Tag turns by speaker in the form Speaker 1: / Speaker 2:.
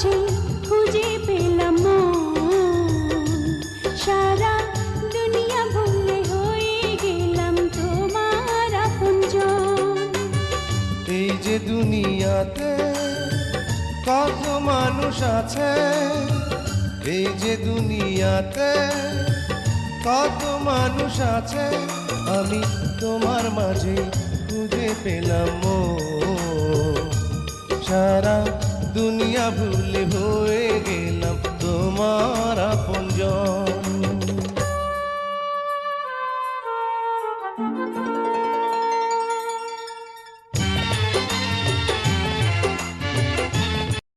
Speaker 1: মাঝে পেলাম সারা ভুলে গেলাম তোমার আপনজন। এই দুনিয়াতে কত মানুষ আছে, এই যে দুনিয়াতে কত মানুষ আছে, আমি তোমার মাঝে খুঁজে পেলাম সারা দুনিয়া ভুল হয়ে গেলাম তোমার আপনজন।